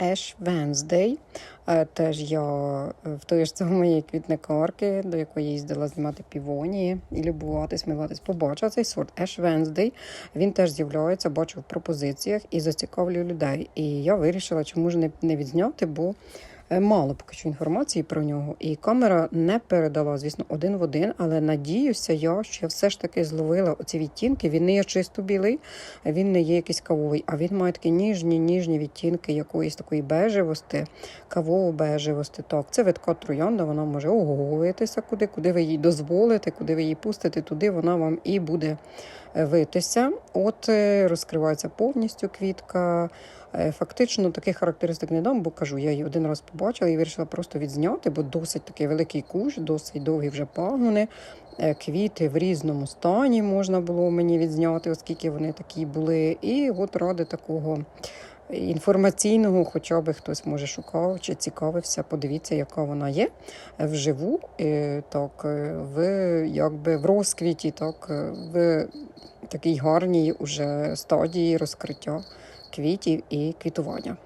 Ash Wednesday. Е, Теж я е, в той ж самої квітникарки, до якої я їздила знімати півонії і любуватись, милуватись. Побачила цей сорт Ash Wednesday. Він теж з'являється, бачу в пропозиціях і зацікавлює людей. І я вирішила, чому ж не, відзняти, бо мало поки що інформації про нього. І камера не передала, звісно, один в один, але надіюся я, що я все ж таки зловила оці відтінки. Він не є чисто білий, він не є якийсь кавовий, а він має такі ніжні, ніжні відтінки якоїсь такої бежевості, кавово-бежевості. Так, це витка троянда, вона може оголитися куди, куди ви їй дозволите, куди ви її пустите, туди вона вам і буде е, витися. От е, розкривається повністю квітка. Е, Фактично таких характеристик не дам, бо кажу, я її один раз побачила і вирішила просто відзняти, бо досить такий великий кущ, досить довгі вже пагони. Е, Квіти в різному стані можна було мені відзняти, оскільки вони такі були. І от ради такого інформаційного, хоча б хтось може шукав чи цікавився, подивіться, яка вона є вживу, е, так, е, в, якби в розквіті, так, е, в такій гарній уже стадії розкриття квітів і квітування.